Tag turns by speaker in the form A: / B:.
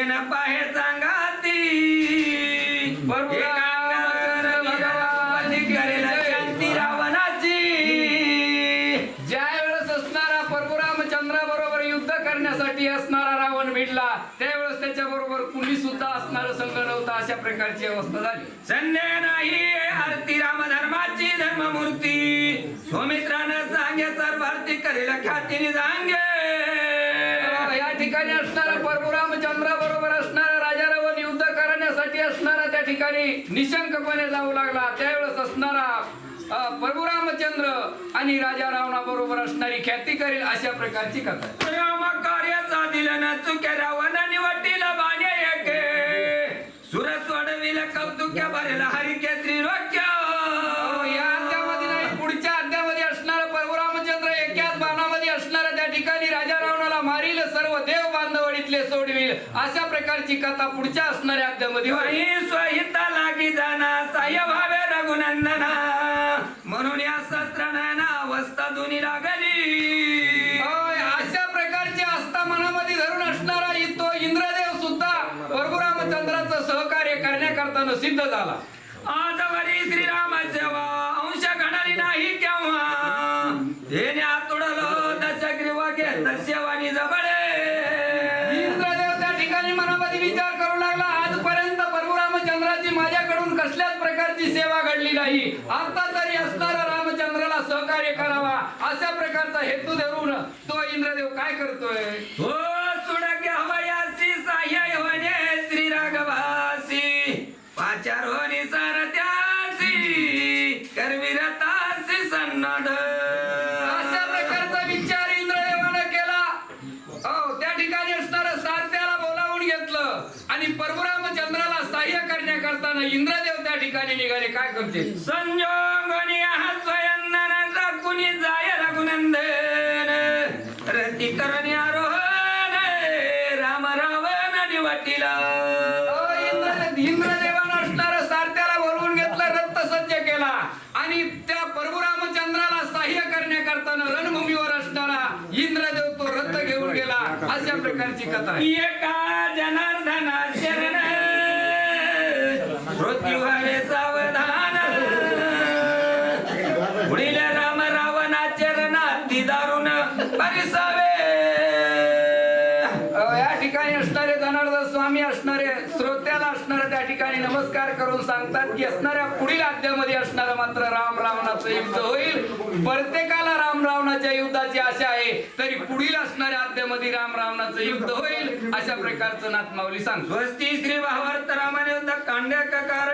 A: पाहे सांगाती करेल शांती रावणाची.
B: ज्या वेळेस असणारा परशुरामचंद्रा बरोबर युद्ध करण्यासाठी असणारा रावण भिडला त्यावेळेस त्याच्या बरोबर कुणी सुद्धा असणार संघ नव्हता अशा प्रकारची अवस्था झाली.
A: संदेह नाही आरती राम धर्माची धर्ममूर्ती. सुमित्रानं सांगे सर भारती करेल ख्यातीने सांगे.
B: या ठिकाणी असणारा परशुरामचंद्रा बरोबर असणारा त्या ठिकाणी निशंकपणे जाऊ लागला. त्यावेळेस असणारा अ, परशुरामचंद्र आणि राजा रावणा बरोबर असणारी ख्याती करेल अशा प्रकारची कथा.
A: राम कार्याचा दिल न चुक्या रावणाने वाटीला बाणे एके. सुर सोडविल कौतुक्या भरेल हरिके त्रिलोक्य.
B: अहो, या अध्यामध्ये नाही पुढच्या अध्यामध्ये असणारा परशुरामचंद्र एकाच बाणामध्ये असणारा त्या ठिकाणी राजा अशा प्रकारची कथा पुढच्या असणाऱ्या अध्यामध्ये
A: स्वहिता लागी जाना साह्य भावे रघुनंदना. म्हणून या शस्त्रानं अवस्था दोन्ही लागली.
B: अशा प्रकारची आस्था मनामध्ये धरून असणारा तो इंद्रदेव सुद्धा परशुरामचंद्राचं सहकार्य करण्याकरता सिद्ध झाला.
A: आजवरी श्रीरामाचे वा अंश घडली नाही केव्हा? हेने आतुडलो दशग्रीव घेत शेवानी जबडे
B: नाही. आता तरी असणारा रामचंद्राला सहकार्य करावा. अशा प्रकारचा हेतू धरून तो इंद्रदेव काय करतोय?
A: हो सुडक हवयासी साह्य होणे श्री राघवासी पाचार होणी सारथ्यासी. करवीरतासी सन्नद
B: अशा प्रकारचा विचार इंद्रदेवानं केला. हो त्या ठिकाणी असणाऱ्या सारथ्याला बोलावून घेतलं. आणि परशुरामचंद्राला करण्याकरता इंद्रदेव त्या ठिकाणी निघाले. काय करतील
A: संजोगणी कुणी जाय रघुनंदन रती करणी आरोहण राम रावण निवटिला
B: इंद्रदेवानं असणारं सारथ्याला बोलवून घेतलं रथ सज्ज केला. आणि त्या परशुरामचंद्राला सहाय्य करण्याकरता रणभूमीवर असणारा इंद्रदेव तो रथ घेऊन गेला. अशा प्रकारची कथा
A: एका जनार्दना शरण मृत्यू सावधान. पुढील राम रावणा ती दारुण परिसावे.
B: या ठिकाणी असणारे जनार्दन स्वामी असणारे श्रोत्याला असणारे त्या ठिकाणी नमस्कार करून सांगतात की असणाऱ्या पुढील अध्यामध्ये असणारं मात्र राम रावणाचं युद्ध होईल. प्रत्येकाला राम रावणाच्या युद्धाची आशा आहे तरी पुढील असणाऱ्या अध्यामध्ये राम रावणाचं युद्ध होईल अशा प्रकारचं नाथमाऊली सांगतो.
A: स्वस्ती श्री भावार्थ रामाने कांड्या